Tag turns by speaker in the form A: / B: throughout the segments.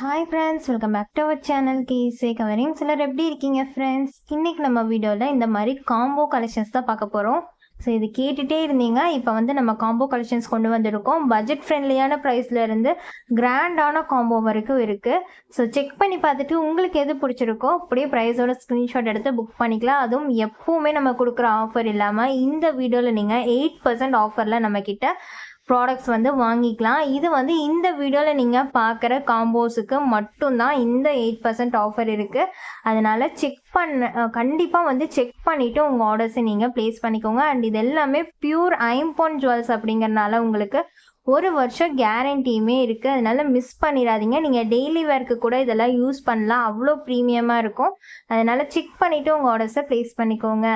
A: Hi friends welcome back to our channel கேஸே covering சிலர் எப்படி இருக்கீங்க ஃப்ரெண்ட்ஸ் இன்றைக்கி நம்ம வீடியோவில் இந்த மாதிரி காம்போ கலெக்ஷன்ஸ் தான் பார்க்க போகிறோம் ஸோ இது கேட்டுகிட்டே இருந்தீங்க. இப்போ வந்து நம்ம காம்போ கலெக்ஷன்ஸ் கொண்டு வந்திருக்கோம். பட்ஜெட் ஃப்ரெண்ட்லியான ப்ரைஸ்லேருந்து கிராண்டான காம்போ வரைக்கும் இருக்குது ஸோ செக் பண்ணி பார்த்துட்டு உங்களுக்கு எது பிடிச்சிருக்கோ அப்படியே ப்ரைஸோட ஸ்க்ரீன்ஷாட் எடுத்து புக் பண்ணிக்கலாம். அதுவும் எப்போவுமே நம்ம கொடுக்குற ஆஃபர் இல்லாமல் இந்த வீடியோவில் நீங்கள் எயிட் பர்சன்ட் ஆஃபரில் நம்மக்கிட்ட ப்ராடக்ட்ஸ் வந்து வாங்கிக்கலாம். இது வந்து இந்த வீடியோவில் நீங்கள் பார்க்குற காம்போஸுக்கு மட்டும்தான் இந்த எயிட் பர்சன்ட் ஆஃபர் இருக்குது அதனால் செக் பண்ண கண்டிப்பாக வந்து செக் பண்ணிவிட்டு உங்கள் ஆர்டர்ஸை நீங்கள் ப்ளேஸ் பண்ணிக்கோங்க. அண்ட் இது எல்லாமே பியூர் ஐம்போன் ஜுவல்ஸ் அப்படிங்கிறனால உங்களுக்கு ஒரு வருஷம் கேரண்டியுமே இருக்குது அதனால் மிஸ் பண்ணிடாதீங்க. நீங்கள் டெய்லி வேர்க்கு கூட இதெல்லாம் யூஸ் பண்ணலாம். அவ்வளோ ப்ரீமியமாக இருக்கும். அதனால் செக் பண்ணிவிட்டு உங்கள் ஆர்டர்ஸை ப்ளேஸ் பண்ணிக்கோங்க.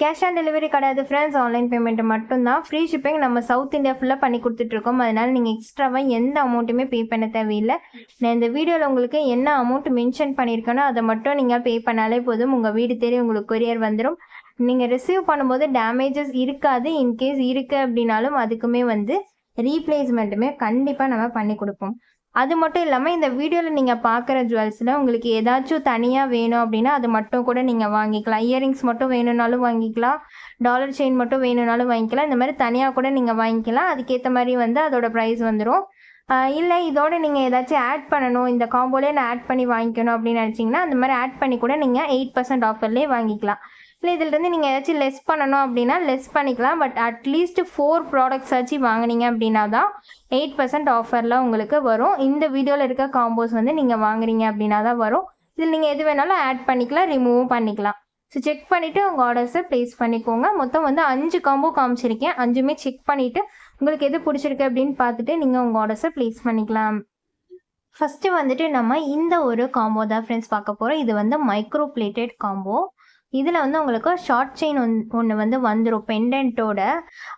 A: கேஷ் ஆன் டெலிவரி கிடையாது ஃப்ரெண்ட்ஸ் ஆன்லைன் பேமெண்ட் மட்டும்தான். ஃப்ரீ ஷிப்பிங் நம்ம சவுத் இந்தியா ஃபுல்லாக பண்ணி கொடுத்துட்ருக்கோம் அதனால் நீங்கள் எக்ஸ்ட்ராவாக எந்த அமௌண்ட்டுமே பே பண்ண தேவையில்லை. நான் இந்த வீடியோவில் உங்களுக்கு என்ன அமௌண்ட் மென்ஷன் பண்ணியிருக்கேனோ அதை மட்டும் நீங்கள் பே பண்ணாலே போதும். உங்கள் வீடு தேடி உங்களுக்கு கொரியர் வந்துடும் நீங்கள் ரிசீவ் பண்ணும்போது டேமேஜஸ் இருக்காது. இன்கேஸ் இருக்குது அப்படின்னாலும் அதுக்குமே வந்து ரீப்ளேஸ்மெண்ட்டுமே கண்டிப்பாக நம்ம பண்ணி கொடுப்போம். அது மட்டும் இல்லாமல் இந்த வீடியோவில் நீங்கள் பார்க்குற ஜுவல்ஸில் உங்களுக்கு ஏதாச்சும் தனியாக வேணும் அப்படின்னா அது மட்டும் கூட நீங்கள் வாங்கிக்கலாம். இயரிங்ஸ் மட்டும் வேணும்னாலும் வாங்கிக்கலாம். டாலர் செயின் மட்டும் வேணும்னாலும் வாங்கிக்கலாம். இந்த மாதிரி தனியாக கூட நீங்கள் வாங்கிக்கலாம். அதுக்கேற்ற மாதிரி வந்து அதோட ப்ரைஸ் வந்துடும் இல்லை இதோட நீங்கள் ஏதாச்சும் ஆட் பண்ணணும். இந்த காம்போலே நான் ஆட் பண்ணி வாங்கிக்கணும் அப்படின்னு நினச்சிங்கன்னா அந்த மாதிரி ஆட் பண்ணி கூட நீங்கள் எயிட் பர்சன்ட் ஆஃபர்லேயே வாங்கிக்கலாம். இல்லை இதிலேருந்து நீங்கள் ஏதாச்சும் லெஸ் பண்ணணும் அப்படின்னா லெஸ் பண்ணிக்கலாம். பட் அட்லீஸ்ட் ஃபோர் ப்ராடக்ட்ஸ் ஆச்சு வாங்கினீங்க அப்படின்னா தான் எயிட் பர்சன்ட் ஆஃபரில் உங்களுக்கு வரும். இந்த வீடியோவில் இருக்க காம்போஸ் வந்து நீங்கள் வாங்குறீங்க அப்படின்னா தான் வரும். இதில் நீங்கள் எது வேணாலும் ஆட் பண்ணிக்கலாம் ரிமூவும் பண்ணிக்கலாம். ஸோ செக் பண்ணிவிட்டு உங்கள் ஆர்டர்ஸை ப்ளேஸ் பண்ணிக்கோங்க. மொத்தம் வந்து அஞ்சு காம்போ காமிச்சிருக்கேன். அஞ்சுமே செக் பண்ணிவிட்டு உங்களுக்கு எது பிடிச்சிருக்கு அப்படின்னு பார்த்துட்டு நீங்கள் உங்கள் ஆர்டர்ஸை ப்ளேஸ் பண்ணிக்கலாம். ஃபஸ்ட்டு வந்துட்டு நம்ம இந்த ஒரு காம்போ தான் ஃப்ரெண்ட்ஸ் பார்க்க போகிறோம் இது வந்து மைக்ரோ பிளேட்டட் காம்போ இதில் வந்து உங்களுக்கு ஷார்ட் செயின் ஒன் ஒன்று வந்து வந்துடும் பெண்டன்ட்டோட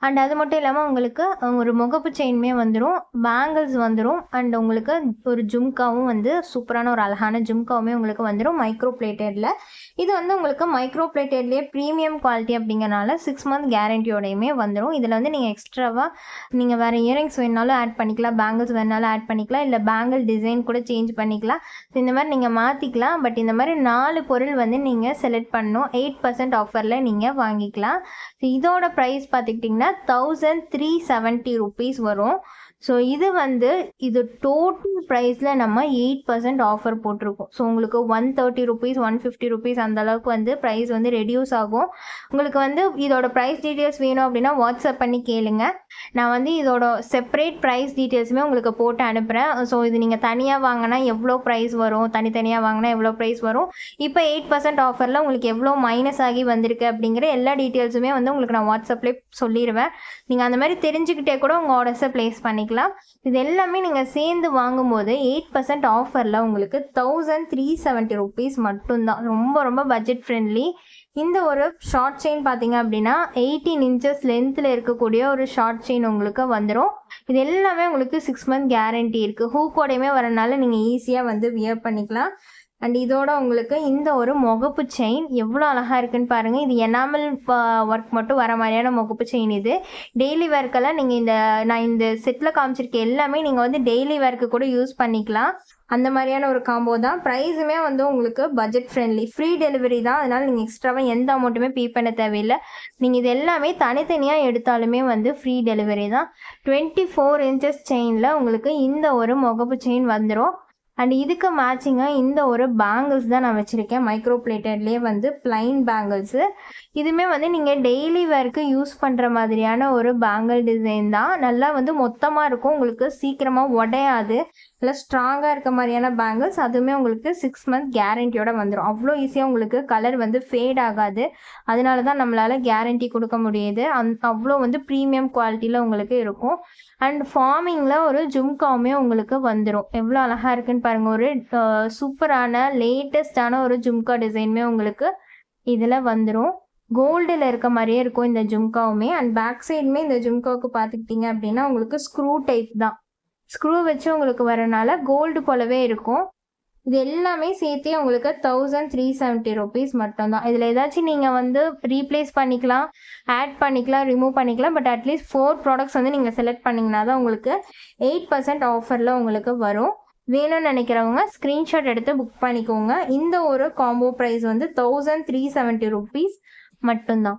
A: அண்ட் அது மட்டும் இல்லாமல் உங்களுக்கு ஒரு முகப்பு செயினுமே வந்துடும் பேங்கிள்ஸ் வந்துடும் அண்ட் உங்களுக்கு ஒரு ஜும்காவும் வந்து சூப்பரான ஒரு அழகான ஜும்காவுமே உங்களுக்கு வந்துடும் மைக்ரோ பிளேட்டடில் இது வந்து உங்களுக்கு மைக்ரோ பிளேட்டட்லேயே ப்ரீமியம் குவாலிட்டி அப்படிங்கறனால சிக்ஸ் மந்த் கேரண்டியோடையுமே வந்துடும் இதில் வந்து நீங்கள் எக்ஸ்ட்ராவாக நீங்கள் வேறு இயரிங்ஸ் வேணாலும் ஆட் பண்ணிக்கலாம் பேங்கிள்ஸ் வேணாலும் ஆட் பண்ணிக்கலாம் இல்லை பேங்கிள் டிசைன் கூட சேஞ்ச் பண்ணிக்கலாம். ஸோ இந்த மாதிரி நீங்கள் மாற்றிக்கலாம் பட் இந்த மாதிரி நாலு பொருள் வந்து நீங்கள் செலக்ட் பண்ணணும். எயிட் பர்சன்ட் ஆஃபரில் நீங்கள் வாங்கிக்கலாம். ஸோ இதோட ப்ரைஸ் பார்த்துக்கிட்டிங்கன்னா தௌசண்ட் த்ரீ செவன்ட்டி ருபீஸ் வரும். ஸோ இது வந்து இது டோட்டல் ப்ரைஸில் நம்ம எயிட் பர்சன்ட் ஆஃபர் போட்டிருக்கோம். ஸோ உங்களுக்கு one thirty rupees one fifty rupees அந்த அளவுக்கு வந்து ப்ரைஸ் வந்து ரெடியூஸ் ஆகும். உங்களுக்கு வந்து இதோட ப்ரைஸ் டீட்டெயில்ஸ் வேணும் அப்படின்னா வாட்ஸ்அப் பண்ணி கேளுங்க. நான் வந்து இதோட செப்பரேட் ப்ரைஸ் டீட்டெயில்ஸுமே உங்களுக்கு போட்டு அனுப்புகிறேன் ஸோ இது நீங்கள் தனியாக வாங்கினா எவ்வளோ ப்ரைஸ் வரும்? தனித்தனியாக வாங்கினா எவ்வளோ ப்ரைஸ் வரும்? இப்போ எயிட் பர்சன்ட் ஆஃபரில் உங்களுக்கு எவ்வளோ மைனஸ் ஆகி வந்திருக்கு அப்படிங்கிற எல்லா டீட்டெயில்ஸுமே வந்து உங்களுக்கு நான் வாட்ஸ்அப்லேயே சொல்லிடுவேன் நீங்கள் அந்த மாதிரி தெரிஞ்சுக்கிட்டே கூட உங்கள் ஆர்டர்ஸை ப்ளேஸ் பண்ணிக்கலாம். இது எல்லாமே நீங்கள் சேர்ந்து வாங்கும்போது எயிட் பர்சன்ட் ஆஃபரில் உங்களுக்கு தௌசண்ட் த்ரீ செவன்ட்டி ருபீஸ் மட்டும்தான். ரொம்ப ரொம்ப பட்ஜெட் ஃப்ரெண்ட்லி இந்த ஒரு ஷார்ட் செயின் பார்த்தீங்க அப்படின்னா எயிட்டீன் இன்ச்சஸ் லென்த்தில் இருக்கக்கூடிய ஒரு ஷார்ட் செயின் உங்களுக்கு வந்துடும் இது எல்லாமே உங்களுக்கு சிக்ஸ் மந்த் கேரண்டி இருக்குது ஹூக்கோடையுமே வரனால நீங்கள் ஈஸியாக வந்து வியர் பண்ணிக்கலாம். அண்ட் இதோட உங்களுக்கு இந்த ஒரு முகப்பு செயின் எவ்வளோ அழகாக இருக்குன்னு பாருங்கள் இது எனாமல் ஒர்க் மட்டும் வர மாதிரியான முகப்பு செயின் இது. டெய்லி ஒர்க்கெல்லாம் நீங்கள் இந்த நான் இந்த செட்டில் காமிச்சிருக்க எல்லாமே நீங்கள் வந்து டெய்லி ஒர்க்கு கூட யூஸ் பண்ணிக்கலாம். அந்த மாதிரியான ஒரு காம்போ தான். ப்ரைஸுமே வந்து உங்களுக்கு பட்ஜெட் ஃப்ரெண்ட்லி ஃப்ரீ டெலிவரி தான். அதனால் நீங்கள் எக்ஸ்ட்ராவாக எந்த அமௌண்ட்டுமே பே பண்ண தேவையில்லை. நீங்கள் இது எல்லாமே தனித்தனியாக எடுத்தாலுமே வந்து ஃப்ரீ டெலிவரி தான். டுவெண்ட்டி ஃபோர் இன்ச்சஸ் செயினில் உங்களுக்கு இந்த ஒரு முகப்பு செயின் வந்துடும் அண்ட் இதுக்கு மேட்சிங்காக இந்த ஒரு பேங்கிள்ஸ் தான் நான் வச்சுருக்கேன். மைக்ரோ பிளேட்டட்லேயே வந்து பிளைன் பேங்கிள்ஸு இதுவுமே வந்து நீங்கள் டெய்லி வேர்க்கு யூஸ் பண்ணுற மாதிரியான ஒரு பேங்கிள் டிசைன் தான். நல்லா வந்து மொத்தமாக இருக்கும். உங்களுக்கு சீக்கிரமாக உடையாது. இல்லை ஸ்ட்ராங்காக இருக்க மாதிரியான பேங்கிள்ஸ் அதுவுமே உங்களுக்கு சிக்ஸ் மந்த் கேரண்டியோட வந்துடும் அவ்வளோ ஈஸியாக உங்களுக்கு கலர் வந்து ஃபேட் ஆகாது. அதனால தான் நம்மளால் கேரண்டி கொடுக்க முடியுது. அந் அவ்வளோ வந்து ப்ரீமியம் குவாலிட்டியில் உங்களுக்கு இருக்கும். அண்ட் ஃபார்மிங்கில் ஒரு ஜும்காவுமே உங்களுக்கு வந்துடும் எவ்வளோ அழகாக இருக்குன்னு பாருங்கள் ஒரு சூப்பரான லேட்டஸ்டான ஒரு ஜும்கா டிசைனுமே உங்களுக்கு இதில் வந்துடும் கோல்டில் இருக்க மாதிரியே இருக்கும் இந்த ஜும்காவுமே. அண்ட் பேக் சைடுமே இந்த ஜும்காவுக்கு பார்த்துக்கிட்டிங்க அப்படின்னா உங்களுக்கு ஸ்க்ரூ டைப் தான். ஸ்க்ரூ வச்சு உங்களுக்கு வரனால கோல்டு போலவே இருக்கும். இது எல்லாமே சேர்த்தே உங்களுக்கு தௌசண்ட் த்ரீ செவன்ட்டி ருபீஸ் மட்டும்தான். இதில் ஏதாச்சும் நீங்கள் வந்து ரீப்ளேஸ் பண்ணிக்கலாம் ஆட் பண்ணிக்கலாம் ரிமூவ் பண்ணிக்கலாம் பட் அட்லீஸ்ட் ஃபோர் ப்ராடக்ட்ஸ் வந்து நீங்கள் செலக்ட் பண்ணிங்கன்னா தான் உங்களுக்கு எயிட் பர்சன்ட் ஆஃபரில் உங்களுக்கு வரும். வேணும்னு நினைக்கிறவங்க ஸ்க்ரீன்ஷாட் எடுத்து புக் பண்ணிக்கோங்க. இந்த ஒரு காம்போ ப்ரைஸ் வந்து தௌசண்ட் த்ரீ செவன்ட்டி ருபீஸ் மட்டும்தான்.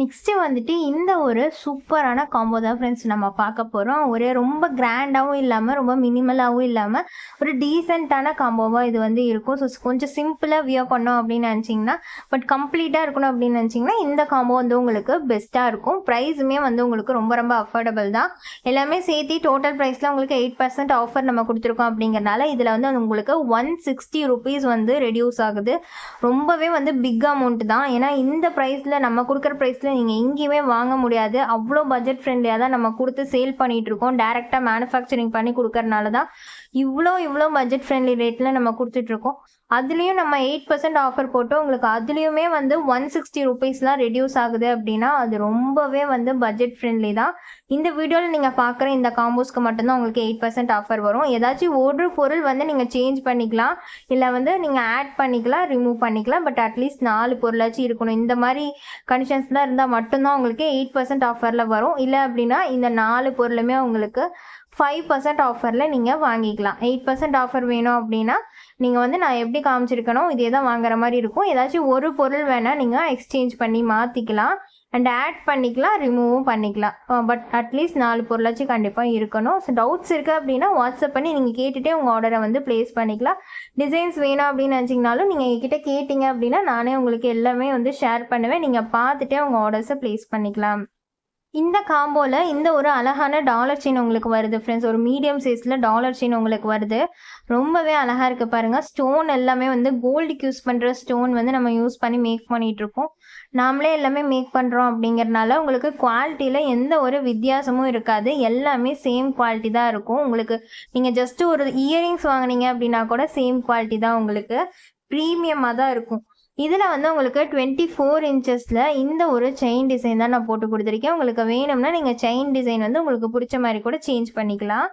A: நெக்ஸ்ட்டு வந்துட்டு இந்த ஒரு சூப்பரான காம்போ தான் ஃப்ரெண்ட்ஸ் நம்ம பார்க்க போகிறோம் ஒரு ரொம்ப கிராண்டாகவும் இல்லாமல் ரொம்ப மினிமலாகவும் இல்லாமல் ஒரு டீசெண்டான காம்போவாக இது வந்து இருக்கும். ஸோ கொஞ்சம் சிம்பிளாக வியர் பண்ணோம் அப்படின்னு நினச்சிங்கன்னா பட் கம்ப்ளீட்டாக இருக்கணும் அப்படின்னு நினச்சிங்கன்னா இந்த காம்போ வந்து உங்களுக்கு பெஸ்ட்டாக இருக்கும். ப்ரைஸுமே வந்து உங்களுக்கு ரொம்ப ரொம்ப அஃபோர்டபுள் தான். எல்லாமே சேர்த்து டோட்டல் ப்ரைஸில் உங்களுக்கு எயிட் பர்சன்ட் ஆஃபர் நம்ம கொடுத்துருக்கோம் அப்படிங்கிறனால இதில் வந்து உங்களுக்கு ஒன் சிக்ஸ்டி ருபீஸ் வந்து ரெடியூஸ் ஆகுது. ரொம்பவே வந்து பிக் அமௌண்ட் தான். ஏன்னா இந்த ப்ரைஸில் நம்ம கொடுக்குற ப்ரைஸில் நீங்கள் எங்கேயுமே வாங்க முடியாது. அவ்வளோ பட்ஜெட் ஃப்ரெண்ட்லியாக தான் நம்ம கொடுத்து சேல் பண்ணிகிட்டு இருக்கோம். டேரெக்டாக மேனுஃபேக்சரிங் பண்ணி கொடுக்கறனால தான் இவ்வளோ இவ்வளோ பட்ஜெட் ஃப்ரெண்ட்லி ரேட்டில் நம்ம கொடுத்துட்ருக்கோம் அதுலேயும் நம்ம எயிட் பர்சன்ட் ஆஃபர் போட்டு உங்களுக்கு அதுலேயுமே வந்து ஒன் சிக்ஸ்டி ருபீஸ்லாம் ரெடியூஸ் ஆகுது அப்படின்னா அது ரொம்பவே வந்து பட்ஜெட் ஃப்ரெண்ட்லி தான். இந்த வீடியோவில் நீங்கள் பார்க்குற இந்த காம்போஸ்க்கு மட்டும்தான் உங்களுக்கு எயிட் பர்சன்ட் ஆஃபர் வரும். ஏதாச்சும் ஒரு பொருள் வந்து நீங்கள் சேஞ்ச் பண்ணிக்கலாம். இல்லை வந்து நீங்கள் ஆட் பண்ணிக்கலாம் ரிமூவ் பண்ணிக்கலாம். பட் அட்லீஸ்ட் நாலு பொருளாச்சும் இருக்கணும். இந்த மாதிரி கண்டிஷன்ஸ்லாம் இருந்தால் மட்டும்தான் உங்களுக்கு எயிட் பர்சன்ட் ஆஃபரில் வரும். இல்லை அப்படின்னா இந்த நாலு பொருளுமே உங்களுக்கு ஃபைவ் பர்சன்ட் ஆஃபரில் நீங்கள் வாங்கிக்கலாம். எயிட் பர்சன்ட் ஆஃபர் வேணும் அப்படின்னா நீங்கள் வந்து நான் எப்படி காமிச்சிருக்கனோ இதே தான் வாங்குற மாதிரி இருக்கும். ஏதாச்சும் ஒரு பொருள் வேணால் நீங்கள் எக்ஸ்சேஞ்ச் பண்ணி மாற்றிக்கலாம் அண்ட் ஆட் பண்ணிக்கலாம் ரிமூவும் பண்ணிக்கலாம். பட் அட்லீஸ்ட் நாலு பொருளாச்சும் கண்டிப்பாக இருக்கணும். ஸோ டவுட்ஸ் இருக்குது அப்படின்னா வாட்ஸ்அப் பண்ணி நீங்கள் கேட்டுகிட்டே உங்கள் ஆர்டரை வந்து ப்ளேஸ் பண்ணிக்கலாம். டிசைன்ஸ் வேணும் அப்படின்னு நினச்சிங்கனாலும் நீங்கள் எங்ககிட்ட கேட்டிங்க அப்படின்னா நானே உங்களுக்கு எல்லாமே வந்து ஷேர் பண்ணுவேன். நீங்கள் பார்த்துட்டே உங்கள் ஆர்டர்ஸை ப்ளேஸ் பண்ணிக்கலாம். இந்த காம்போவில் இந்த ஒரு அழகான டாலர் செயின் உங்களுக்கு வருது ஃப்ரெண்ட்ஸ் ஒரு மீடியம் சைஸில் டாலர் செயின் உங்களுக்கு வருது. ரொம்பவே அழகாக இருக்குது பாருங்கள் ஸ்டோன் எல்லாமே வந்து கோல்டுக்கு யூஸ் பண்ணுற ஸ்டோன் வந்து நம்ம யூஸ் பண்ணி மேக் பண்ணிகிட்ருக்கோம் நாமளே எல்லாமே மேக் பண்ணுறோம் அப்படிங்கிறனால உங்களுக்கு குவாலிட்டியில் எந்த ஒரு வித்தியாசமும் இருக்காது. எல்லாமே சேம் குவாலிட்டி தான் இருக்கும். உங்களுக்கு நீங்கள் ஜஸ்ட்டு ஒரு இயரிங்ஸ் வாங்கினீங்க அப்படின்னா கூட சேம் குவாலிட்டி தான் உங்களுக்கு. ப்ரீமியமாக தான் இருக்கும். இதில் வந்து உங்களுக்கு டுவெண்ட்டி ஃபோர் இன்ச்சஸில் இந்த ஒரு செயின் டிசைன் தான் நான் போட்டு கொடுத்துருக்கேன். உங்களுக்கு வேணும்னா நீங்கள் செயின் டிசைன் வந்து உங்களுக்கு பிடிச்ச மாதிரி கூட சேஞ்ச் பண்ணிக்கலாம்.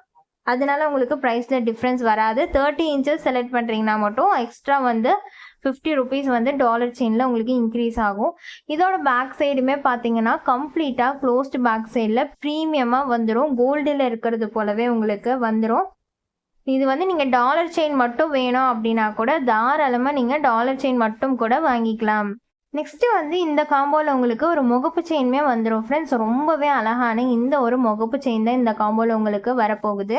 A: அதனால உங்களுக்கு ப்ரைஸில் டிஃப்ரென்ஸ் வராது. தேர்ட்டி இன்ச்சஸ் செலக்ட் பண்ணுறீங்கன்னா மட்டும் எக்ஸ்ட்ரா வந்து ஃபிஃப்டி ருபீஸ் வந்து டாலர் செயினில் உங்களுக்கு இன்க்ரீஸ் ஆகும். இதோட பேக் சைடுமே பார்த்தீங்கன்னா கம்ப்ளீட்டாக க்ளோஸ்டு பேக் சைடில் ப்ரீமியமாக வந்துடும் கோல்டில் இருக்கிறது போலவே உங்களுக்கு வந்துடும் இது வந்து நீங்கள் டாலர் செயின் மட்டும் வேணும் அப்படின்னா கூட தாராளமாக நீங்கள் டாலர் செயின் மட்டும் கூட வாங்கிக்கலாம். நெக்ஸ்ட்டு வந்து இந்த காம்போவில் உங்களுக்கு ஒரு முகப்பு செயினுமே வந்துடும் ஃப்ரெண்ட்ஸ் ரொம்பவே அழகான இந்த ஒரு முகப்பு செயின் தான் இந்த காம்போவில் உங்களுக்கு வரப்போகுது.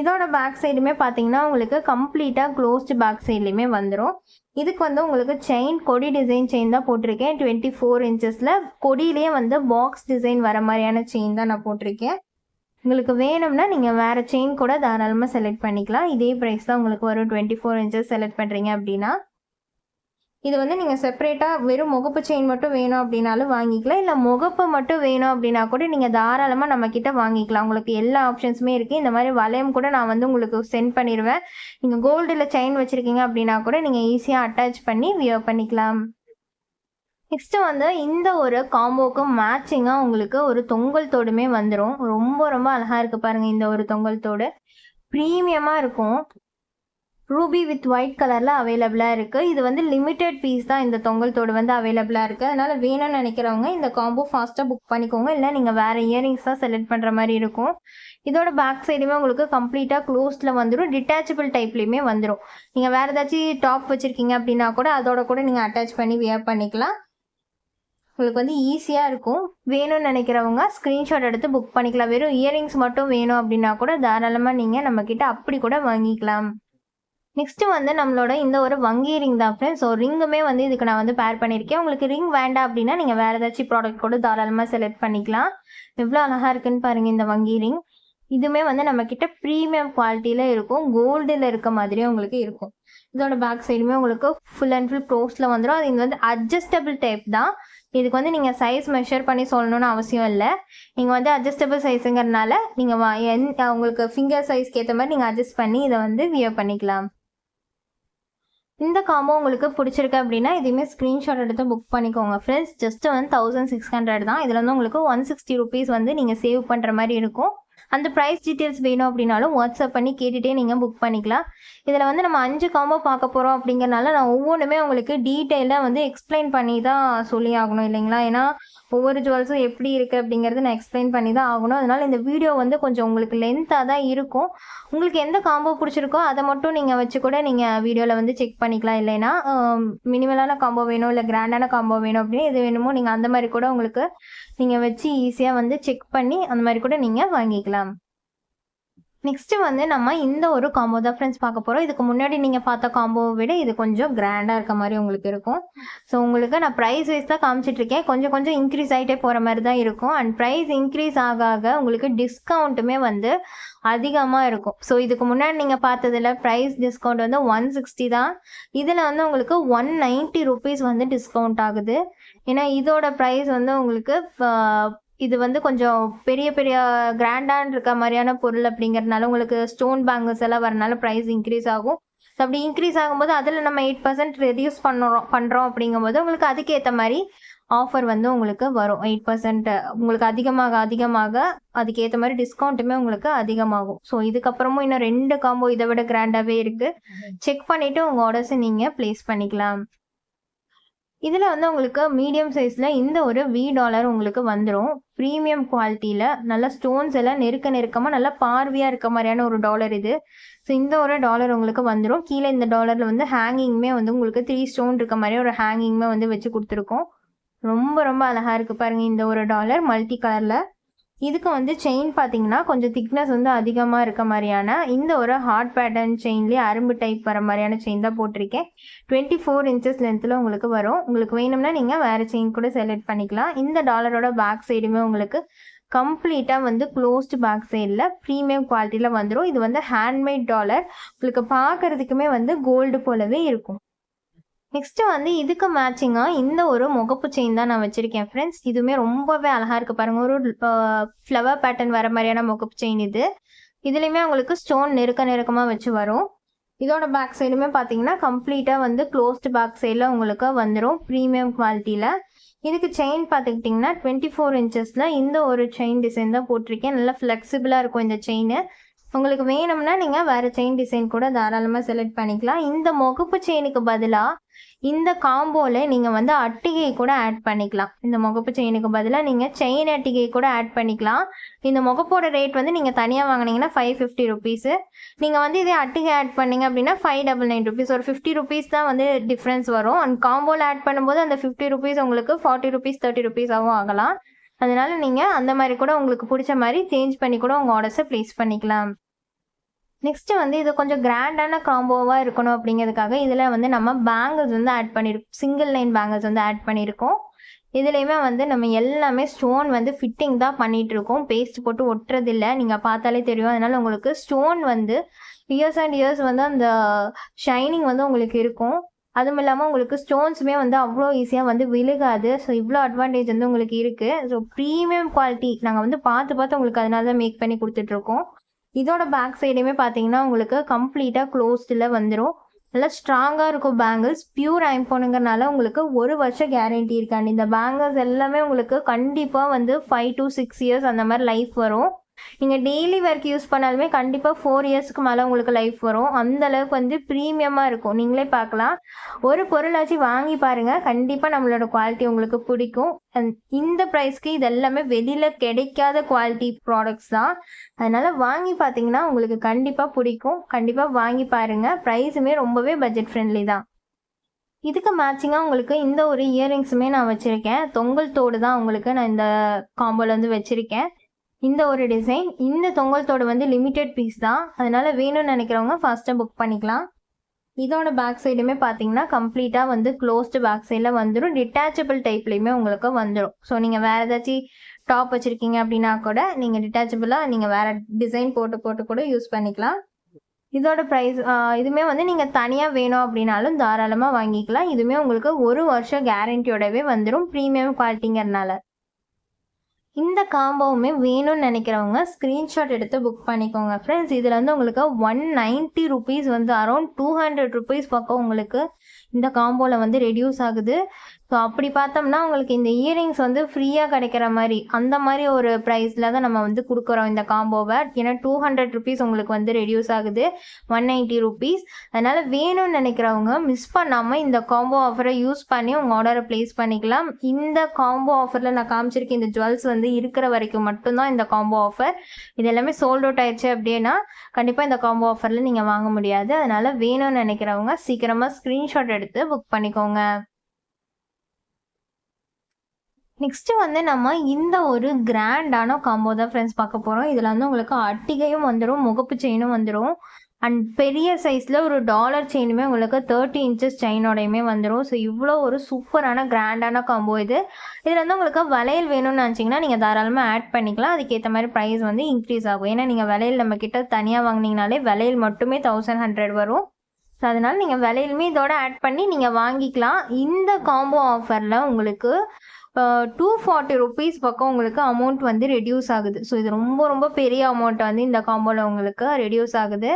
A: இதோட பேக் சைடுமே பார்த்தீங்கன்னா உங்களுக்கு கம்ப்ளீட்டாக க்ளோஸ்டு பேக் சைட்லேயுமே வந்துடும் இதுக்கு வந்து உங்களுக்கு செயின் கொடி டிசைன் செயின் தான் போட்டிருக்கேன். டுவெண்ட்டி ஃபோர் இன்ச்சஸில் கொடியிலேயே வந்து பாக்ஸ் டிசைன் வர மாதிரியான செயின் தான் நான் போட்டிருக்கேன். உங்களுக்கு வேணும்னா நீங்கள் வேறு செயின் கூட தாராளமாக செலக்ட் பண்ணிக்கலாம். இதே ப்ரைஸ் தான் உங்களுக்கு வரும். டுவெண்ட்டி ஃபோர் இன்ச்சஸ் செலக்ட் பண்ணுறீங்க அப்படின்னா இது வந்து நீங்கள் செப்பரேட்டாக வெறும் முகப்பு செயின் மட்டும் வேணும் அப்படின்னாலும் வாங்கிக்கலாம். இல்லை முகப்பு மட்டும் வேணும் அப்படின்னா கூட நீங்கள் தாராளமாக நம்மக்கிட்ட வாங்கிக்கலாம். உங்களுக்கு எல்லா ஆப்ஷன்ஸுமே இருக்குது இந்த மாதிரி வளையம் கூட நான் வந்து உங்களுக்கு சென்ட் பண்ணிடுவேன். நீங்கள் கோல்டில் செயின் வச்சுருக்கீங்க அப்படின்னா கூட நீங்கள் ஈஸியாக அட்டாச் பண்ணி வியர் பண்ணிக்கலாம். நெக்ஸ்ட்டு வந்து இந்த ஒரு காம்போக்கு மேட்சிங்காக உங்களுக்கு ஒரு தொங்கல் தோடுமே வந்துடும் ரொம்ப ரொம்ப அழகாக இருக்குது பாருங்கள் இந்த ஒரு தொங்கல் தோடு. ப்ரீமியமாக இருக்கும். ரூபி வித் ஒயிட் கலரில் அவைலபிளாக இருக்குது இது வந்து லிமிட்டெட் பீஸ் தான் இந்த தொங்கல் தோடு வந்து அவைலபிளாக இருக்குது அதனால் வேணும்னு நினைக்கிறவங்க இந்த காம்போ ஃபாஸ்ட்டாக புக் பண்ணிக்கோங்க. இல்லை நீங்கள் வேறு இயரிங்ஸ் தான் செலக்ட் பண்ணுற மாதிரி இருக்கும். இதோட பேக் சைடுமே உங்களுக்கு கம்ப்ளீட்டாக க்ளோஸில் வந்துடும் டிட்டாச்சபிள் டைப்லேயுமே வந்துடும் நீங்கள் வேறு ஏதாச்சும் டாப் வச்சுருக்கீங்க அப்படின்னா கூட அதோட கூட நீங்கள் அட்டாச் பண்ணி வியர் பண்ணிக்கலாம். உங்களுக்கு வந்து ஈஸியாக இருக்கும். வேணும்னு நினைக்கிறவங்க ஸ்க்ரீன்ஷாட் எடுத்து புக் பண்ணிக்கலாம். வெறும் இயரிங்ஸ் மட்டும் வேணும் அப்படின்னா கூட தாராளமாக நீங்கள் நம்மக்கிட்ட அப்படி கூட வாங்கிக்கலாம். நெக்ஸ்ட்டு வந்து நம்மளோட இந்த ஒரு வங்கி ரிங் தான் ஃப்ரெண்ட்ஸ் ஸோ ரிங்குமே வந்து இதுக்கு நான் வந்து பேர் பண்ணியிருக்கேன் உங்களுக்கு ரிங் வேண்டாம் அப்படின்னா நீங்கள் வேறு ஏதாச்சும் ப்ராடக்ட் கூட தாராளமாக செலக்ட் பண்ணிக்கலாம். எவ்வளோ அழகாக இருக்குன்னு பாருங்கள் இந்த வங்கி ரிங் இதுவுமே வந்து நம்மக்கிட்ட ப்ரீமியம் குவாலிட்டியில் இருக்கும். கோல்டில் இருக்க மாதிரியே உங்களுக்கு இருக்கும். இதோட பேக் சைடுமே உங்களுக்கு ஃபுல் அண்ட் ஃபுல் க்ளோஸில் வந்துடும் அது இது வந்து அட்ஜஸ்டபிள் டைப் தான். இதுக்கு வந்து நீங்கள் சைஸ் மெஷர் பண்ணி சொல்லணும்னு அவசியம் இல்லை. நீங்கள் வந்து அட்ஜஸ்டபிள் சைஸுங்கிறனால நீங்கள் வா என் உங்களுக்கு ஃபிங்கர் சைஸ்க்கு ஏற்ற மாதிரி நீங்கள் அட்ஜஸ்ட் பண்ணி இதை வந்து வியர் பண்ணிக்கலாம். இந்த காம்போ உங்களுக்கு பிடிச்சிருக்கு அப்படின்னா இதுவுமே ஸ்க்ரீன்ஷாட் எடுத்து புக் பண்ணிக்கோங்க ஃப்ரெண்ட்ஸ் ஜஸ்ட் வந்து தௌசண்ட் சிக்ஸ் ஹண்ட்ரட் தான். இதில் வந்து உங்களுக்கு ஒன் சிக்ஸ்டி ருபீஸ் வந்து நீங்கள் சேவ் பண்ணுற மாதிரி இருக்கும். அந்த ப்ரைஸ் டீட்டெயில்ஸ் வேணும் அப்படின்னாலும் வாட்ஸ்அப் பண்ணி கேட்டுகிட்டே நீங்கள் புக் பண்ணிக்கலாம். இதில் வந்து நம்ம அஞ்சு காம்போ பார்க்க போகிறோம் அப்படிங்கிறனால நான் ஒவ்வொன்றுமே உங்களுக்கு டீட்டெயிலாக வந்து எக்ஸ்பிளைன் பண்ணி தான் சொல்லி ஆகணும் இல்லைங்களா? ஏன்னா ஒவ்வொரு ஜுவல்ஸும் எப்படி இருக்குது அப்படிங்கிறது நான் எக்ஸ்பிளைன் பண்ணி தான் ஆகணும். அதனால் இந்த வீடியோ வந்து கொஞ்சம் உங்களுக்கு லென்த்தாக தான் இருக்கும். உங்களுக்கு எந்த காம்போ பிடிச்சிருக்கோ அதை மட்டும் நீங்கள் வச்சு கூட நீங்கள் வீடியோவில் வந்து செக் பண்ணிக்கலாம். இல்லைன்னா மினிமலான காம்போ வேணும் இல்லை கிராண்டான காம்போ வேணும் அப்படின்னு எது வேணுமோ நீங்கள் அந்த மாதிரி கூட உங்களுக்கு நீங்கள் வச்சு ஈஸியாக வந்து செக் பண்ணி அந்த மாதிரி கூட நீங்கள் வாங்கிக்கலாம். நெக்ஸ்ட் வந்து நம்ம இந்த ஒரு காம்போ தான் ஃப்ரெண்ட்ஸ் பார்க்க போகிறோம் இதுக்கு முன்னாடி நீங்கள் பார்த்த காம்போவை விட இது கொஞ்சம் கிராண்டாக இருக்க மாதிரி உங்களுக்கு இருக்கும். ஸோ உங்களுக்கு நான் ப்ரைஸ் வைஸ் தான் காமிச்சிட்டு இருக்கேன். கொஞ்சம் கொஞ்சம் இன்க்ரீஸ் ஆகிட்டே போகிற மாதிரி தான் இருக்கும். அண்ட் ப்ரைஸ் இன்க்ரீஸ் ஆக ஆக உங்களுக்கு டிஸ்கவுண்ட்டுமே வந்து அதிகமாக இருக்கும். ஸோ இதுக்கு முன்னாடி நீங்கள் பார்த்ததுல ப்ரைஸ் டிஸ்கவுண்ட் வந்து ஒன் சிக்ஸ்டி தான். இதில் வந்து உங்களுக்கு ஒன் நைன்ட்டி ருபீஸ் வந்து டிஸ்கவுண்ட் ஆகுது. ஏன்னா இதோட ப்ரைஸ் வந்து உங்களுக்கு இது வந்து கொஞ்சம் பெரிய பெரிய கிராண்டான இருக்க மாதிரியான பொருள் அப்படிங்கறதுனால உங்களுக்கு ஸ்டோன் பேங்கிள்ஸ் எல்லாம் வரனால ப்ரைஸ் இன்க்ரீஸ் ஆகும். ஸோ அப்படி இன்க்ரீஸ் ஆகும்போது அதில் நம்ம எயிட் பர்சன்ட் ரெடியூஸ் பண்ணுறோம் பண்ணுறோம் அப்படிங்கும்போது உங்களுக்கு அதுக்கேற்ற மாதிரி ஆஃபர் வந்து உங்களுக்கு வரும். எயிட் பர்சன்ட் உங்களுக்கு அதிகமாக அதிகமாக அதுக்கேற்ற மாதிரி டிஸ்கவுண்ட்டுமே உங்களுக்கு அதிகமாகும். ஸோ இதுக்கப்புறமும் இன்னும் ரெண்டு காம்போ இதை விட கிராண்டாகவே இருக்குது செக் பண்ணிவிட்டு உங்கள் ஆர்டர்ஸை நீங்கள் ப்ளேஸ் பண்ணிக்கலாம். இதில் வந்து உங்களுக்கு மீடியம் சைஸில் இந்த ஒரு வி டாலர் உங்களுக்கு வந்துடும் ப்ரீமியம் குவாலிட்டியில் நல்ல ஸ்டோன்ஸ் எல்லாம் நெருக்க நெருக்கமாக நல்லா பார்வையாக இருக்க மாதிரியான ஒரு டாலர் இது. ஸோ இந்த ஒரு டாலர் உங்களுக்கு வந்துடும் கீழே இந்த டாலரில் வந்து ஹேங்கிங்குமே வந்து உங்களுக்கு த்ரீ ஸ்டோன் இருக்க மாதிரி ஒரு ஹேங்கிங்குமே வந்து வச்சு கொடுத்துருக்கோம். ரொம்ப ரொம்ப அழகாக இருக்குது பாருங்கள் இந்த ஒரு டாலர் மல்டி கலரில் இதுக்கு வந்து செயின் பார்த்தீங்கன்னா கொஞ்சம் திக்னஸ் வந்து அதிகமாக இருக்க மாதிரியான இந்த ஒரு ஹார்ட் பேட்டர்ன் செயின்லேயே அரும்பு டைப் வர மாதிரியான செயின் தான் போட்டிருக்கேன். டுவெண்ட்டி ஃபோர் இன்ச்சஸ் லென்த்தில் உங்களுக்கு வரும். உங்களுக்கு வேணும்னா நீங்கள் வேறு செயின் கூட செலக்ட் பண்ணிக்கலாம். இந்த டாலரோட பேக் சைடுமே உங்களுக்கு கம்ப்ளீட்டாக வந்து க்ளோஸ்டு பேக் சைடில் ப்ரீமியம் குவாலிட்டியில் வந்துடும் இது வந்து ஹேண்ட்மேட் டாலர் உங்களுக்கு பார்க்கறதுக்குமே வந்து கோல்டு போலவே இருக்கும். நெக்ஸ்ட் வந்து இதுக்கு மேட்சிங்காக இந்த ஒரு முகப்பு செயின் தான் நான் வச்சிருக்கேன் ஃப்ரெண்ட்ஸ் இதுவுமே ரொம்பவே அழகாக இருக்கு பாருங்க. ஒரு ஃப்ளவர் பேட்டர்ன் வர மாதிரியான முகப்பு செயின் இது. இதுலேயுமே உங்களுக்கு ஸ்டோன் நெருக்க நெருக்கமாக வச்சு வரும். இதோட பேக் சைடுமே பார்த்தீங்கன்னா கம்ப்ளீட்டாக வந்து க்ளோஸ்டு பேக் சைடில் உங்களுக்கு வந்துடும் ப்ரீமியம் குவாலிட்டியில் இதுக்கு செயின் பார்த்துக்கிட்டிங்கன்னா டுவெண்ட்டி ஃபோர் இன்ச்சஸில் இந்த ஒரு செயின் டிசைன் தான் போட்டிருக்கேன். நல்லா ஃப்ளெக்சிபிளாக இருக்கும் இந்த செயின் உங்களுக்கு வேணும்னா நீங்கள் வேறு செயின் டிசைன் கூட தாராளமாக செலக்ட் பண்ணிக்கலாம். இந்த முகப்பு செயினுக்கு பதிலாக இந்த காம்போவில் நீங்கள் வந்து அட்டிகை கூட ஆட் பண்ணிக்கலாம். இந்த முகப்பு செயினுக்கு பதிலாக நீங்கள் செயின் அட்டிகை கூட ஆட் பண்ணிக்கலாம். இந்த முகப்போட ரேட் வந்து நீங்கள் தனியாக வாங்கினீங்கன்னா ஃபைவ் ஃபிஃப்டி ருபீஸு நீங்கள் வந்து இதே அட்டிகை ஆட் பண்ணீங்க அப்படின்னா ஃபைவ் டபுள் நைன் ருபீஸ் ஒரு ஃபிஃப்டி ருபீஸ் தான் வந்து டிஃப்ரென்ஸ் வரும். அண்ட் காம்போவில் ஆட் பண்ணும்போது அந்த ஃபிஃப்டி ருபீஸ் உங்களுக்கு ஃபார்ட்டி ருபீஸ் தேர்ட்டி ருபீஸாகவும் ஆகலாம். அதனால நீங்கள் அந்த மாதிரி கூட உங்களுக்கு பிடிச்ச மாதிரி சேஞ்ச் பண்ணி கூட உங்கள் ஆர்டர்ஸை ப்ளேஸ் பண்ணிக்கலாம். நெக்ஸ்ட்டு வந்து இது கொஞ்சம் கிராண்டான காம்போவாக இருக்கணும் அப்படிங்கிறதுக்காக இதில் வந்து நம்ம பேங்கிள்ஸ் வந்து ஆட் பண்ணியிருக்கோம் சிங்கிள் லைன் பேங்கிள்ஸ் வந்து ஆட் பண்ணியிருக்கோம் இதுலேயுமே வந்து நம்ம எல்லாமே ஸ்டோன் வந்து ஃபிட்டிங் தான் பண்ணிகிட்டு இருக்கோம் பேஸ்ட் போட்டு ஒட்டுறதில்ல. நீங்கள் பார்த்தாலே தெரியும். அதனால் உங்களுக்கு ஸ்டோன் வந்து இயர்ஸ் அண்ட் இயர்ஸ் வந்து அந்த ஷைனிங் வந்து உங்களுக்கு இருக்கும். அதுவும் இல்லாமல் உங்களுக்கு ஸ்டோன்ஸுமே வந்து அவ்வளோ ஈஸியாக வந்து விழுகாது. ஸோ இவ்வளோ அட்வான்டேஜ் வந்து உங்களுக்கு இருக்குது ஸோ ப்ரீமியம் குவாலிட்டி நாங்கள் வந்து பார்த்து பார்த்து உங்களுக்கு அதனால தான் மேக் பண்ணி கொடுத்துட்ருக்கோம் இதோட பேக் சைடுமே பார்த்தீங்கன்னா உங்களுக்கு கம்ப்ளீட்டாக க்ளோஸ்டில் வந்துடும் நல்லா ஸ்ட்ராங்காக இருக்கும் பேங்கிள்ஸ் பியூர் ஐம்போனுங்கிறனால உங்களுக்கு ஒரு வருஷம் கேரண்டி இருக்காண்டு இந்த பேங்கிள்ஸ் எல்லாமே உங்களுக்கு கண்டிப்பாக வந்து ஃபைவ் டு சிக்ஸ் இயர்ஸ் அந்த மாதிரி லைஃப் வரும். நீங்கள் டெய்லி ஒர்க் யூஸ் பண்ணாலுமே கண்டிப்பாக ஃபோர் இயர்ஸ்க்கு மேலே உங்களுக்கு லைஃப் வரும். அந்த அளவுக்கு வந்து ப்ரீமியமாக இருக்கும். நீங்களே பார்க்கலாம். ஒரு பொருளாச்சும் வாங்கி பாருங்கள் கண்டிப்பாக நம்மளோட குவாலிட்டி உங்களுக்கு பிடிக்கும். அண்ட் இந்த ப்ரைஸ்க்கு இது எல்லாமே வெளியில் கிடைக்காத குவாலிட்டி ப்ராடக்ட்ஸ் தான். அதனால் வாங்கி பார்த்தீங்கன்னா உங்களுக்கு கண்டிப்பாக பிடிக்கும். கண்டிப்பாக வாங்கி பாருங்கள் ப்ரைஸுமே ரொம்பவே பட்ஜெட் ஃப்ரெண்ட்லி தான். இதுக்கு மேட்சிங்காக உங்களுக்கு இந்த ஒரு இயரிங்ஸுமே நான் வச்சுருக்கேன். தொங்கல் தோடு தான் உங்களுக்கு நான் இந்த காம்போல வந்து வச்சுருக்கேன். இந்த ஒரு டிசைன் இந்த தொங்கல் தோடு வந்து லிமிட்டெட் பீஸ் தான். அதனால் வேணும்னு நினைக்கிறவங்க ஃபஸ்ட்டு புக் பண்ணிக்கலாம். இதோட பேக் சைடுமே பார்த்தீங்கன்னா கம்ப்ளீட்டாக வந்து க்ளோஸ்டு பேக் சைடில் வந்துடும் டிட்டாச்சபிள் டைப்லேயுமே உங்களுக்கு வந்துடும் ஸோ நீங்கள் வேறு ஏதாச்சும் டாப் வச்சுருக்கீங்க அப்படின்னா கூட நீங்கள் டிட்டாச்சபிளாக நீங்கள் வேறு டிசைன் போட்டு போட்டு கூட யூஸ் பண்ணிக்கலாம். இதோட ப்ரைஸ் இதுவுமே வந்து நீங்கள் தனியாக வேணும் அப்படின்னாலும் தாராளமாக வாங்கிக்கலாம். இதுவுமே உங்களுக்கு ஒரு வருஷம் கேரண்டியோடவே வந்துடும் ப்ரீமியம் குவாலிட்டிங்கிறனால இந்த காம்போவுமே வேணும்னு நினைக்கிறவங்க ஸ்க்ரீன்ஷாட் எடுத்து புக் பண்ணிக்கோங்க. ஃப்ரெண்ட்ஸ் இதில் வந்து உங்களுக்கு ஒன் நைன்ட்டி ருபீஸ் வந்து அரௌண்ட் டூ ஹண்ட்ரட் ருபீஸ் பக்கம் உங்களுக்கு இந்த காம்போவில் வந்து ரெடியூஸ் ஆகுது. ஸோ அப்படி பார்த்தோம்னா உங்களுக்கு இந்த இயரிங்ஸ் வந்து ஃப்ரீயாக கிடைக்கிற மாதிரி அந்த மாதிரி ஒரு ப்ரைஸில் தான் நம்ம வந்து கொடுக்குறோம் இந்த காம்போவை ஏன்னா டூ ஹண்ட்ரட் ருபீஸ் உங்களுக்கு வந்து ரெடியூஸ் ஆகுது. ஒன் நைன்ட்டி ருபீஸ் அதனால் வேணும்னு நினைக்கிறவங்க மிஸ் பண்ணாமல் இந்த காம்போ ஆஃபரை யூஸ் பண்ணி உங்கள் ஆர்டரை ப்ளேஸ் பண்ணிக்கலாம். இந்த காம்போ ஆஃபரில் நான் காமிச்சிருக்கேன் இந்த ஜுவல்ஸ் வந்து இருக்கிற வரைக்கும் மட்டும்தான் இந்த காம்போ ஆஃபர் இது எல்லாமே சோல்ட் அவுட் ஆயிடுச்சு அப்படின்னா கண்டிப்பாக இந்த காம்போ ஆஃபரில் நீங்கள் வாங்க முடியாது. அதனால் வேணும்னு நினைக்கிறவங்க சீக்கிரமாக ஸ்க்ரீன்ஷாட் எடுத்து புக் பண்ணிக்கோங்க. நெக்ஸ்ட் வந்து நம்ம இந்த ஒரு கிராண்டான காம்போ தான் ஃப்ரெண்ட்ஸ் பார்க்க போகிறோம் இதில் வந்து உங்களுக்கு அட்டிகையும் வந்துடும் முகப்பு செயினும் வந்துடும் அண்ட் பெரிய சைஸில் ஒரு டாலர் செயினுமே உங்களுக்கு தேர்ட்டி இன்ச்சஸ் செயினோடையுமே வந்துடும் ஸோ இவ்வளோ ஒரு சூப்பரான கிராண்டான காம்போ இது. இதில் வந்து உங்களுக்கு வளையல் வேணும்னு நினச்சிங்கன்னா நீங்கள் தாராளமாக ஆட் பண்ணிக்கலாம். அதுக்கேற்ற மாதிரி ப்ரைஸ் வந்து இன்க்ரீஸ் ஆகும். ஏன்னா நீங்கள் வளையல் நம்ம கிட்ட தனியாக வாங்கினீங்கனாலே வளையல் மட்டுமே தௌசண்ட் ஹண்ட்ரட் வரும். ஸோ அதனால் நீங்கள் விலையிலுமே இதோட ஆட் பண்ணி நீங்கள் வாங்கிக்கலாம். இந்த காம்போ ஆஃபரில் உங்களுக்கு டூ ஃபார்ட்டி ருபீஸ் பக்கம் உங்களுக்கு அமௌண்ட் வந்து ரெடியூஸ் ஆகுது. ஸோ இது ரொம்ப ரொம்ப பெரிய அமௌண்ட் வந்து இந்த காம்போவில் உங்களுக்கு ரெடியூஸ் ஆகுது.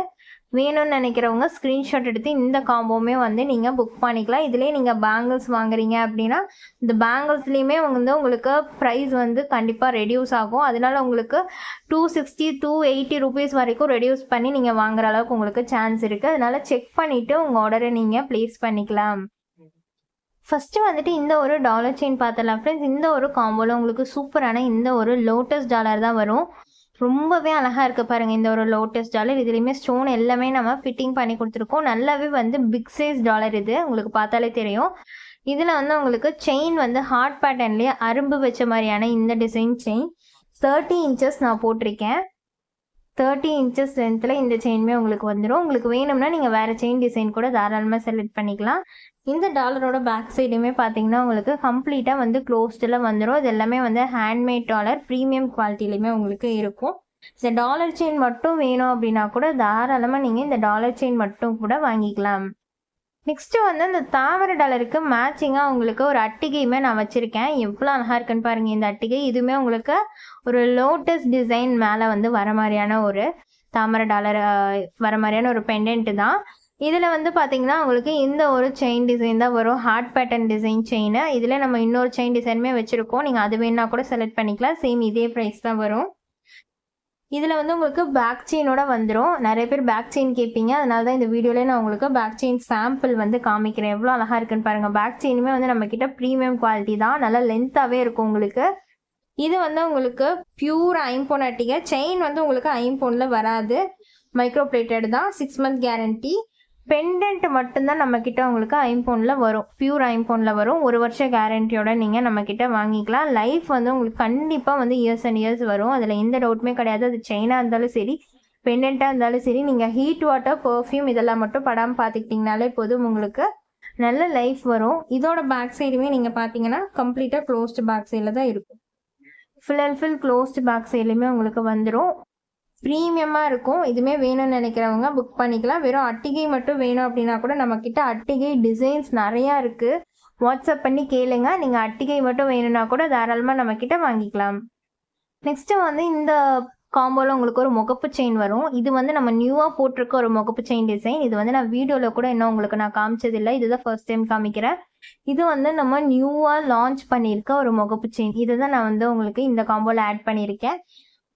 A: வேணும்னு நினைக்கிறவங்க ஸ்க்ரீன்ஷாட் எடுத்து இந்த காம்போவுமே வந்து நீங்கள் புக் பண்ணிக்கலாம். இதுலேயே நீங்கள் பேங்கிள்ஸ் வாங்குறீங்க அப்படின்னா இந்த பேங்கிள்ஸ்லேயுமே வந்து உங்களுக்கு ப்ரைஸ் வந்து கண்டிப்பாக ரெடியூஸ் ஆகும். அதனால உங்களுக்கு two sixty two eighty rupees வரைக்கும் ரெடியூஸ் பண்ணி நீங்கள் வாங்குற அளவுக்கு உங்களுக்கு சான்ஸ் இருக்குது அதனால செக் பண்ணிவிட்டு உங்கள் ஆர்டரை நீங்கள் ப்ளேஸ் பண்ணிக்கலாம். ஃபஸ்ட்டு வந்துட்டு இந்த ஒரு டாலர் செயின் பார்த்துடலாம் ஃப்ரெண்ட்ஸ் இந்த ஒரு காம்போவில் உங்களுக்கு சூப்பரான இந்த ஒரு லோட்டஸ் டாலர் தான் வரும். ரொம்பவே அழகாக இருக்குது பாருங்கள் இந்த ஒரு லோட்டஸ் டாலர் இதுலேயுமே ஸ்டோன் எல்லாமே நம்ம ஃபிட்டிங் பண்ணி கொடுத்துருக்கோம். நல்லாவே வந்து பிக் சைஸ் டாலர் இது. உங்களுக்கு பார்த்தாலே தெரியும். இதில் வந்து உங்களுக்கு செயின் வந்து ஹார்ட் பேட்டர்ன்லேயே அரும்பு வச்ச மாதிரியான இந்த டிசைன் செயின் தேர்ட்டி இன்ச்சஸ் நான் போட்டிருக்கேன். தேர்ட்டி இன்ச்சஸ் லென்த்தில் இந்த செயினுமே உங்களுக்கு வந்துடும் உங்களுக்கு வேணும்னா நீங்கள் வேறு செயின் டிசைன் கூட தாராளமாக செலக்ட் பண்ணிக்கலாம். இந்த டாலரோட பேக் சைடுமே பார்த்தீங்கன்னா உங்களுக்கு கம்ப்ளீட்டாக வந்து க்ளோஸ்டில் வந்துடும் இது எல்லாமே வந்து ஹேண்ட்மேட் டாலர் ப்ரீமியம் குவாலிட்டிலையுமே உங்களுக்கு இருக்கும். இந்த டாலர் செயின் மட்டும் வேணும் அப்படின்னா கூட தாராளமாக நீங்கள் இந்த டாலர் செயின் மட்டும் கூட வாங்கிக்கலாம். நெக்ஸ்ட்டு வந்து இந்த தாவர டாலருக்கு மேட்சிங்காக உங்களுக்கு ஒரு அட்டிகையுமே நான் வச்சுருக்கேன். எவ்வளோ அழகாக இருக்குன்னு பாருங்கள் இந்த அட்டிகை இதுவுமே உங்களுக்கு ஒரு லோட்டஸ் டிசைன் மேலே வந்து வர மாதிரியான ஒரு தாமரை டாலர் வர மாதிரியான ஒரு பெண்டென்ட்டு தான். இதில் வந்து பார்த்தீங்கன்னா உங்களுக்கு இந்த ஒரு செயின் டிசைன் தான் வரும். ஹார்ட் பேட்டர்ன் டிசைன் செயின் இதில் நம்ம இன்னொரு செயின் டிசைனுமே வச்சுருக்கோம். நீங்கள் அது வேணால் கூட செலக்ட் பண்ணிக்கலாம். சேம் இதே ப்ரைஸ் தான் வரும். இதில் வந்து உங்களுக்கு பேக் செயினோட வந்துடும் நிறைய பேர் பேக் செயின் கேட்பீங்க. அதனால தான் இந்த வீடியோவில் நான் உங்களுக்கு பேக் செயின் சாம்பிள் வந்து காமிக்கிறேன். எவ்வளோ அழகாக இருக்குன்னு பாருங்கள் பேக் செயினுமே வந்து நம்மக்கிட்ட ப்ரீமியம் குவாலிட்டி தான். நல்லா லென்த்தாகவே இருக்கும் உங்களுக்கு. இது வந்து உங்களுக்கு பியூர் ஐம்போன் அட்டிகை செயின் வந்து உங்களுக்கு ஐம்போனில் வராது. மைக்ரோ பிளேட்டட் தான். சிக்ஸ் மந்த் கேரண்டி பெண்டன்ட் மட்டும்தான் நம்மக்கிட்ட உங்களுக்கு ஐம்போனில் வரும். பியூர் ஐம்போனில் வரும். ஒரு வருஷம் கேரண்டியோட நீங்கள் நம்மக்கிட்ட வாங்கிக்கலாம். லைஃப் வந்து உங்களுக்கு கண்டிப்பாக வந்து இயர்ஸ் அண்ட் இயர்ஸ் வரும். அதில் எந்த டவுட்டுமே கிடையாது. அது செயினாக இருந்தாலும் சரி பெண்டண்ட்டாக இருந்தாலும் சரி நீங்கள் ஹீட் வாட்டர் பர்ஃப்யூம் இதெல்லாம் மட்டும் படாமல் பார்த்துக்கிட்டிங்கனாலே போதும் உங்களுக்கு நல்ல லைஃப் வரும். இதோட பேக் சைடுமே நீங்கள் பார்த்தீங்கன்னா கம்ப்ளீட்டாக க்ளோஸ்டு பேக் சைடில் தான் இருக்கும். Full and full closed back சைட்லையுமே உங்களுக்கு வந்துடும் ப்ரீமியமாக இருக்கும். இதுவுமே வேணும்னு நினைக்கிறவங்க புக் பண்ணிக்கலாம். வெறும் அட்டிகை மட்டும் வேணும் அப்படின்னா கூட நம்மக்கிட்ட அட்டிகை டிசைன்ஸ் நிறையா இருக்குது வாட்ஸ்அப் பண்ணி கேளுங்க. நீங்கள் அட்டிகை மட்டும் வேணும்னா கூட தாராளமாக நம்மக்கிட்ட வாங்கிக்கலாம். நெக்ஸ்ட்டு வந்து இந்த காம்போவில் உங்களுக்கு ஒரு முகப்பு செயின் வரும். இது வந்து நம்ம நியூவாக போட்டிருக்க ஒரு முகப்பு செயின் டிசைன் இது வந்து நான் வீடியோவில் கூட இன்னும் உங்களுக்கு நான் காமிச்சதில்லை. இதுதான் ஃபர்ஸ்ட் டைம் காமிக்கிறேன். இது வந்து நம்ம நியூவாக லான்ச் பண்ணியிருக்க ஒரு முகப்பு செயின் இதை தான் நான் வந்து உங்களுக்கு இந்த காம்போவில் ஆட் பண்ணியிருக்கேன்.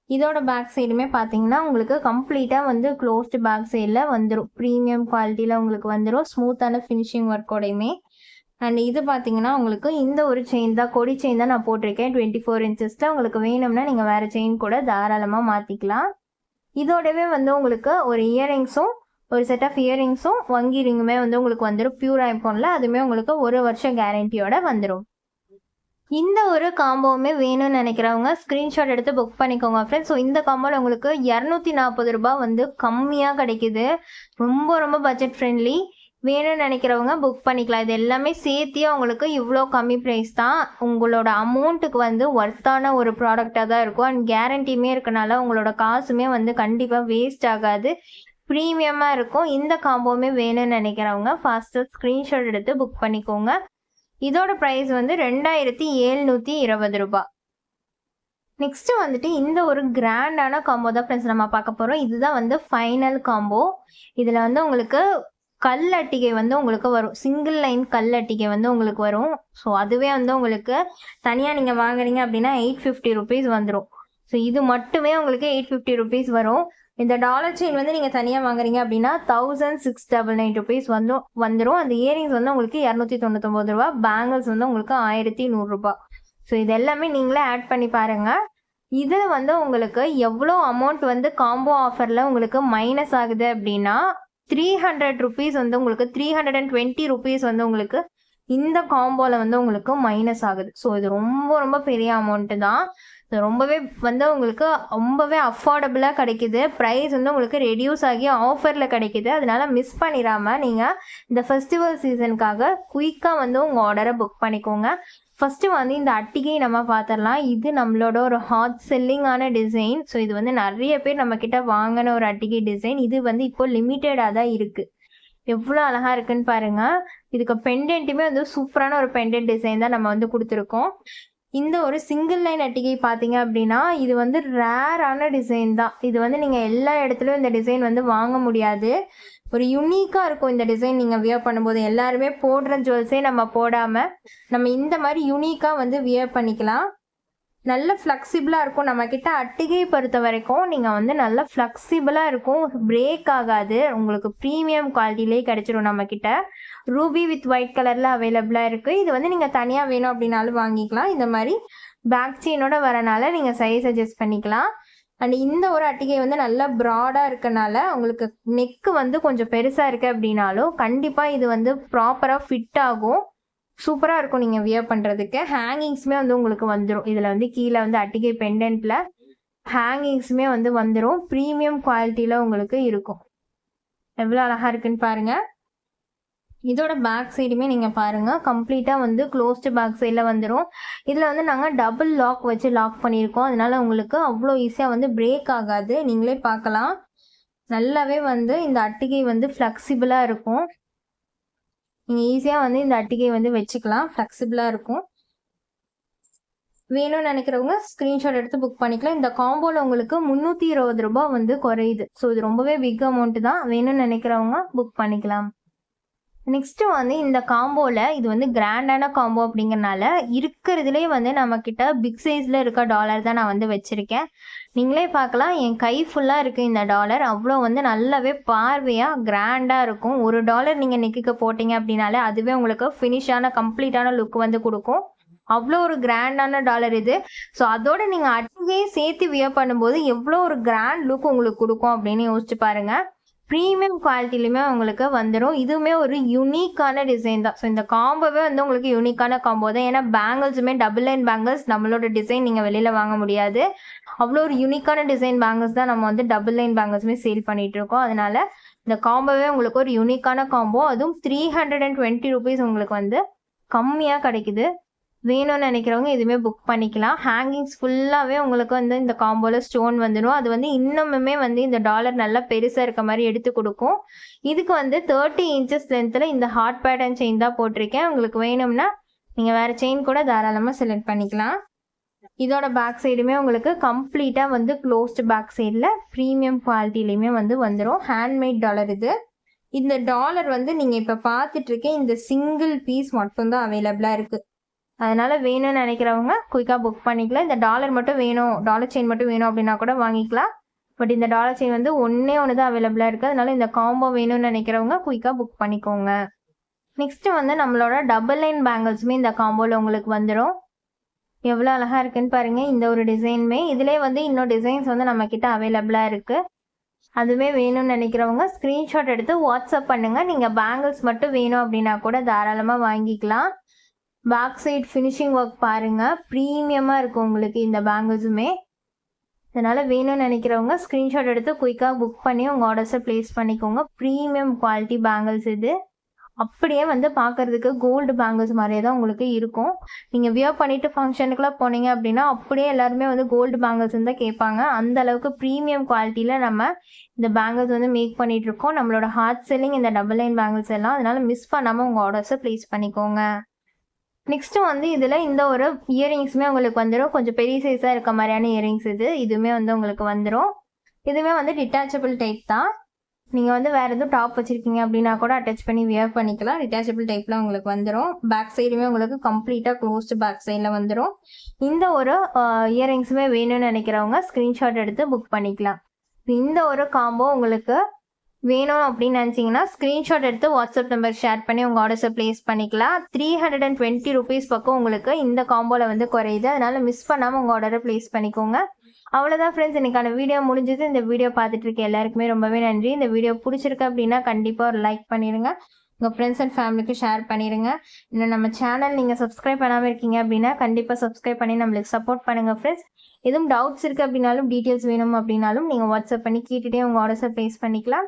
A: இதோட பேக் சைடுமே பார்த்தீங்கன்னா உங்களுக்கு கம்ப்ளீட்டாக வந்து க்ளோஸ்டு பேக் சைடில் வந்துடும் ப்ரீமியம் குவாலிட்டியில் உங்களுக்கு வந்துடும் ஸ்மூத்தான ஃபினிஷிங் ஒர்க்கோடையுமே அண்ட் இது பார்த்தீங்கன்னா உங்களுக்கு இந்த ஒரு செயின் தான் கொடி செயின் தான் நான் போட்டிருக்கேன். டுவெண்ட்டி ஃபோர் இன்ச்சஸில் உங்களுக்கு வேணும்னா நீங்கள் வேறு செயின் கூட தாராளமாக மாற்றிக்கலாம் இதோடவே வந்து உங்களுக்கு ஒரு இயரிங்ஸும் ஒரு செட் ஆஃப் இயரிங்ஸும் வங்கி ரிங்குமே வந்து உங்களுக்கு வந்துடும் பியூர் ஐஃபோனில் அதுவுமே உங்களுக்கு ஒரு வருஷம் கேரண்டியோட வந்துடும் இந்த ஒரு காம்போவுமே வேணும்னு நினைக்கிறவங்க ஸ்க்ரீன்ஷாட் எடுத்து புக் பண்ணிக்கோங்க ஃப்ரெண்ட்ஸ் ஸோ இந்த காம்போவில் உங்களுக்கு இரநூத்தி நாற்பது ரூபாய் வந்து கம்மியாக கிடைக்குது. ரொம்ப ரொம்ப பட்ஜெட் ஃப்ரெண்ட்லி வேணும்னு நினைக்கிறவங்க புக் பண்ணிக்கலாம். இது எல்லாமே சேர்த்தியே உங்களுக்கு இவ்வளோ கம்மி ப்ரைஸ் தான். உங்களோட அமௌண்ட்டுக்கு வந்து ஒர்த்தான ஒரு ப்ராடக்டாக தான் இருக்கும். அண்ட் கேரண்டியுமே இருக்கனால உங்களோட காசுமே வந்து கண்டிப்பாக வேஸ்ட் ஆகாது. ப்ரீமியமாக இருக்கும். இந்த காம்போவுமே வேணும்னு நினைக்கிறவங்க ஃபாஸ்ட்டாக ஸ்க்ரீன்ஷாட் எடுத்து புக் பண்ணிக்கோங்க. இதோட ப்ரைஸ் வந்து ரெண்டாயிரத்தி ஏழ்நூற்றி இருபது ரூபாய் நெக்ஸ்ட் வந்துட்டு இந்த ஒரு கிராண்டான காம்போ தான் ஃப்ரெண்ட்ஸ் நம்ம பார்க்க போகிறோம் இதுதான் வந்து ஃபைனல் காம்போ இதில் வந்து உங்களுக்கு கல் அட்டிகை வந்து உங்களுக்கு வரும். சிங்கிள் லைன் கல் அட்டிகை வந்து உங்களுக்கு வரும். ஸோ அதுவே வந்து உங்களுக்கு தனியாக நீங்கள் வாங்குறீங்க அப்படின்னா எயிட் ஃபிஃப்டி ருபீஸ் வந்துடும் ஸோ இது மட்டுமே உங்களுக்கு எயிட் ஃபிஃப்டி ருபீஸ் வரும். இந்த டாலர் செயின் வந்து நீங்கள் தனியாக வாங்குறீங்க அப்படின்னா thousand six double nine rupees வந்து வந்துடும் அந்த இயரிங்ஸ் வந்து உங்களுக்கு இரநூத்தி தொண்ணூத்தொம்பது ரூபா பேங்கிள்ஸ் வந்து உங்களுக்கு ஆயிரத்தி நூறுரூபா ஸோ இது எல்லாமே நீங்களே ஆட் பண்ணி பாருங்கள் இதில் வந்து உங்களுக்கு எவ்வளோ அமௌண்ட் வந்து காம்போ ஆஃபரில் உங்களுக்கு மைனஸ் ஆகுது அப்படின்னா த்ரீ ஹண்ட்ரட் ருபீஸ் வந்து உங்களுக்கு three hundred and twenty rupees வந்து உங்களுக்கு இந்த காம்போவில் வந்து உங்களுக்கு மைனஸ் ஆகுது. ஸோ இது ரொம்ப ரொம்ப பெரிய அமௌண்ட்டு தான். ரொம்பவே வந்து உங்களுக்கு ரொம்பவே அஃபோர்டபுளாக கிடைக்குது. ப்ரைஸ் வந்து உங்களுக்கு ரெடியூஸ் ஆகி ஆஃபரில் கிடைக்குது. அதனால மிஸ் பண்ணிடாமல் நீங்கள் இந்த ஃபெஸ்டிவல் சீசனுக்காக குயிக்காக வந்து உங்கள் ஆர்டரை புக் பண்ணிக்கோங்க. ஃபஸ்ட்டு வந்து இந்த அட்டிகை நம்ம பார்த்துடலாம் இது நம்மளோட ஒரு ஹாட் செல்லிங்கான டிசைன் ஸோ இது வந்து நிறைய பேர் நம்மக்கிட்ட வாங்கின ஒரு அட்டிகை டிசைன் இது வந்து இப்போ லிமிட்டடாக தான் இருக்குது எவ்வளோ அழகாக இருக்குன்னு பாருங்கள் இதுக்கு பெண்டென்ட்டுமே வந்து சூப்பரான ஒரு பெண்டென்ட் டிசைன் தான் நம்ம வந்து கொடுத்துருக்கோம். இந்த ஒரு சிங்கிள் லைன் அட்டிகை பார்த்தீங்க அப்படின்னா இது வந்து ரேரான டிசைன் தான். இது வந்து நீங்கள் எல்லா இடத்துலையும் இந்த டிசைன் வந்து வாங்க முடியாது. ஒரு யுனிக்காக இருக்கும் இந்த டிசைன் நீங்கள் வியர் பண்ணும்போது. எல்லாருமே போடுற ஜுவல்ஸே நம்ம போடாமல் நம்ம இந்த மாதிரி யுனிக்காக வந்து வியர் பண்ணிக்கலாம். நல்ல ஃப்ளெக்சிபிளாக இருக்கும். நம்மக்கிட்ட அட்டிகை பொறுத்த வரைக்கும் நீங்கள் வந்து நல்ல ஃப்ளெக்சிபிளாக இருக்கும். பிரேக் ஆகாது. உங்களுக்கு ப்ரீமியம் குவாலிட்டிலே கிடச்சிரும் நம்மக்கிட்ட ரூபி வித் ஒயிட் கலரில் அவைலபிளாக இருக்குது இது வந்து நீங்கள் தனியாக வேணும் அப்படின்னாலும் வாங்கிக்கலாம். இந்த மாதிரி பேக் செயினோட வரனால நீங்கள் சைஸ் அட்ஜஸ்ட் பண்ணிக்கலாம். அண்ட் இந்த ஒரு அட்டிகை வந்து நல்லா ப்ராடாக இருக்கனால உங்களுக்கு நெக்கு வந்து கொஞ்சம் பெருசாக இருக்குது அப்படின்னாலும் கண்டிப்பாக இது வந்து ப்ராப்பராக ஃபிட் ஆகும். சூப்பராக இருக்கும் நீங்கள் வியர் பண்ணுறதுக்கு ஹேங்கிங்ஸுமே வந்து உங்களுக்கு வந்துடும் இதில் வந்து கீழே வந்து அட்டிகை பெண்டன்ட்டில் ஹேங்கிங்ஸுமே வந்து வந்துடும் ப்ரீமியம் குவாலிட்டியில் உங்களுக்கு இருக்கும். எவ்வளோ அழகாக இருக்குன்னு பாருங்கள் இதோட பேக் சைடுமே நீங்கள் பாருங்கள் கம்ப்ளீட்டாக வந்து க்ளோஸ்டு பேக் சைடில் வந்துடும் இதில் வந்து நாங்கள் டபுள் லாக் வச்சு லாக் பண்ணியிருக்கோம். அதனால உங்களுக்கு அவ்வளோ ஈஸியாக வந்து பிரேக் ஆகாது. நீங்களே பார்க்கலாம். நல்லாவே வந்து இந்த அட்டிகை வந்து ஃப்ளெக்சிபிளாக இருக்கும். நீங்கள் ஈஸியாக வந்து இந்த அட்டிகை வந்து வச்சுக்கலாம். ஃப்ளெக்சிபிளாக இருக்கும். வேணும்னு நினைக்கிறவங்க ஸ்க்ரீன்ஷாட் எடுத்து புக் பண்ணிக்கலாம். இந்த காம்போவில் உங்களுக்கு முந்நூற்றி இருபது ரூபாய் வந்து குறையுது. ஸோ இது ரொம்பவே பிக் அமௌண்ட்டு தான். வேணும்னு நினைக்கிறவங்க புக் பண்ணிக்கலாம். நெக்ஸ்ட்டு வந்து இந்த காம்போவில் இது வந்து கிராண்டான காம்போ அப்படிங்கறனால இருக்கிறதுலே வந்து நம்மக்கிட்ட பிக் சைஸில் இருக்க டாலர் தான் நான் வந்து வச்சுருக்கேன். நீங்களே பார்க்கலாம். என் கை ஃபுல்லாக இருக்குது இந்த டாலர் அவ்வளோ வந்து நல்லாவே பார்வையாக கிராண்டாக இருக்கும். ஒரு டாலர் நீங்கள் நெக்குக்கு போட்டிங்க அப்படின்னாலே அதுவே உங்களுக்கு ஃபினிஷான கம்ப்ளீட்டான லுக் வந்து கொடுக்கும். அவ்வளோ ஒரு கிராண்டான டாலர் இது. ஸோ அதோட நீங்கள் அட்டையே சேர்த்து வியர் பண்ணும்போது எவ்வளோ ஒரு கிராண்ட் லுக் உங்களுக்கு கொடுக்கும் அப்படின்னு யோசிச்சு பாருங்கள் ப்ரீமியம் குவாலிட்டிலையுமே உங்களுக்கு வந்துடும் இதுவுமே ஒரு யூனிக்கான டிசைன் தான். ஸோ இந்த காம்போவே வந்து உங்களுக்கு யூனிக்கான காம்போ தான். ஏன்னா பேங்கிள்ஸுமே டபுள் லைன் பேங்கிள்ஸ் நம்மளோட டிசைன் நீங்கள் வெளியில் வாங்க முடியாது. அவ்வளோ ஒரு யூனிக்கான டிசைன் பேங்கிள்ஸ் தான் நம்ம வந்து டபுள் லைன் பேங்கிள்ஸுமே சேல் பண்ணிட்டு இருக்கோம் அதனால இந்த காம்போவே உங்களுக்கு ஒரு யூனிக்கான காம்போ அதுவும் three hundred and twenty rupees உங்களுக்கு வந்து கம்மியாக கிடைக்குது. வேணும்னு நினைக்கிறவங்க இதுவுமே புக் பண்ணிக்கலாம். ஹேங்கிங்ஸ் ஃபுல்லாகவே உங்களுக்கு வந்து இந்த காம்போவில் ஸ்டோன் வந்துடும் அது வந்து இன்னுமுமே வந்து இந்த டாலர் நல்லா பெருசாக இருக்க மாதிரி எடுத்து கொடுக்கும். இதுக்கு வந்து தேர்ட்டி இன்ச்சஸ் லென்த்தில் இந்த ஹார்ட் பேட்டர்ன் செயின் தான் போட்டிருக்கேன். உங்களுக்கு வேணும்னா நீங்கள் வேறு செயின் கூட தாராளமாக செலக்ட் பண்ணிக்கலாம். இதோட பேக் சைடுமே உங்களுக்கு கம்ப்ளீட்டாக வந்து க்ளோஸ்டு பேக் சைடில் ப்ரீமியம் குவாலிட்டிலையுமே வந்து வந்துடும் ஹேண்ட்மேட் டாலர் இது. இந்த டாலர் வந்து நீங்கள் இப்போ பார்த்துட்ருக்கேன் இந்த சிங்கிள் பீஸ் மட்டும்தான் அவைலபிளாக இருக்குது அதனால வேணும்னு நினைக்கிறவங்க குயிக்காக புக் பண்ணிக்கலாம். இந்த டாலர் மட்டும் வேணும். டாலர் செயின் மட்டும் வேணும் அப்படின்னா கூட வாங்கிக்கலாம். பட் இந்த டாலர் செயின் வந்து ஒன்றே ஒன்று தான் அவைலபிளாக இருக்குது அதனால இந்த காம்போ வேணும்னு நினைக்கிறவங்க குயிக்காக புக் பண்ணிக்கோங்க. நெக்ஸ்ட்டு வந்து நம்மளோட டபுள் லைன் பேங்கிள்ஸுமே இந்த காம்போவில் உங்களுக்கு வந்துடும் எவ்வளோ அழகாக இருக்குன்னு பாருங்கள் இந்த ஒரு டிசைனுமே இதிலே வந்து இன்னும் டிசைன்ஸ் வந்து நம்மக்கிட்ட அவைலபிளாக இருக்குது அதுவே வேணும்னு நினைக்கிறவங்க ஸ்க்ரீன்ஷாட் எடுத்து வாட்ஸ்அப் பண்ணுங்கள் நீங்கள் பேங்கிள்ஸ் மட்டும் வேணும் அப்படின்னா கூட தாராளமாக வாங்கிக்கலாம். பேக் சைட் ஃபினிஷிங் ஒர்க் பாருங்கள் ப்ரீமியமாக இருக்கும் உங்களுக்கு இந்த பேங்கிள்ஸுமே அதனால் வேணும்னு நினைக்கிறவங்க ஸ்க்ரீன்ஷாட் எடுத்து குயிக்காக புக் பண்ணி உங்கள் ஆர்டர்ஸை ப்ளேஸ் பண்ணிக்கோங்க. ப்ரீமியம் குவாலிட்டி பேங்கிள்ஸ் இது. அப்படியே வந்து பார்க்கறதுக்கு கோல்டு பேங்கிள்ஸ் மாதிரியே தான் உங்களுக்கு இருக்கும். நீங்கள் வியர் பண்ணிவிட்டு ஃபங்க்ஷனுக்குலாம் போனீங்க அப்படின்னா அப்படியே எல்லாருமே வந்து கோல்டு பேங்கிள்ஸ் தான் கேட்பாங்க. அந்த அளவுக்கு ப்ரீமியம் குவாலிட்டியில் நம்ம இந்த பேங்கிள்ஸ் வந்து மேக் பண்ணிகிட்ருக்கோம் இருக்கோம். நம்மளோட ஹார்ட் செல்லிங் இந்த டபுள் லைன் பேங்கிள்ஸ் எல்லாம். அதனால் மிஸ் பண்ணாமல் உங்கள் ஆர்டர்ஸை ப்ளேஸ் பண்ணிக்கோங்க. நெக்ஸ்ட்டு வந்து இதில் இந்த ஒரு இயரிங்ஸுமே உங்களுக்கு வந்துடும் கொஞ்சம் பெரிய சைஸாக இருக்க மாதிரியான இயரிங்ஸ் இது. இதுவுமே வந்து உங்களுக்கு வந்துடும் இதுவுமே வந்து டிட்டாச்சபிள் டைப் தான். நீங்கள் வந்து வேறு எதுவும் டாப் வச்சுருக்கீங்க அப்படின்னா கூட அட்டாச் பண்ணி வியர் பண்ணிக்கலாம். டிட்டாச்சபிள் டைப்பில் உங்களுக்கு வந்துடும் பேக் சைடுமே உங்களுக்கு கம்ப்ளீட்டாக க்ளோஸ்டு பேக் சைடில் வந்துடும் இந்த ஒரு இயரிங்ஸுமே வேணும்னு நினைக்கிறவங்க ஸ்க்ரீன்ஷாட் எடுத்து புக் பண்ணிக்கலாம். இந்த ஒரு காம்போ உங்களுக்கு வேணும் அப்படின்னு நினச்சிங்கன்னா ஸ்க்ரீன்ஷாட் எடுத்து வாட்ஸ்அப் நம்பர் ஷேர் பண்ணி உங்கள் ஆர்டர்ஸை ப்ளேஸ் பண்ணிக்கலாம். Three hundred and twenty rupees பக்கம் உங்களுக்கு இந்த காம்போவில் வந்து குறையுது. அதனால் மிஸ் பண்ணாமல் உங்கள் ஆர்டரை ப்ளேஸ் பண்ணிக்கோங்க. அவ்வளோதான் ஃப்ரெண்ட்ஸ் இன்னைக்கான வீடியோ முடிஞ்சது. இந்த வீடியோ பார்த்துட்டு இருக்க எல்லாருக்குமே ரொம்பவே நன்றி. இந்த வீடியோ பிடிச்சிருக்கு அப்படின்னா கண்டிப்பாக ஒரு லைக் பண்ணிடுங்க உங்கள் ஃப்ரெண்ட்ஸ் அண்ட் ஃபேமிலிக்கு ஷேர் பண்ணிடுங்க இன்னும் நம்ம சேனல் நீங்கள் சப்ஸ்கிரைப் பண்ணாமல் இருக்கீங்க அப்படின்னா கண்டிப்பாக சப்ஸ்கிரைப் பண்ணி நம்மளுக்கு சப்போர்ட் பண்ணுங்கள் ஃப்ரெண்ட்ஸ் எதுவும் டவுட்ஸ் இருக்குது அப்படின்னாலும் டீட்டெயில்ஸ் வேணும் அப்படின்னாலும் நீங்கள் வாட்ஸ்அப் பண்ணி கேட்டுகிட்டே உங்கள் ஆர்டர்ஸை ப்ளேஸ் பண்ணிக்கலாம்.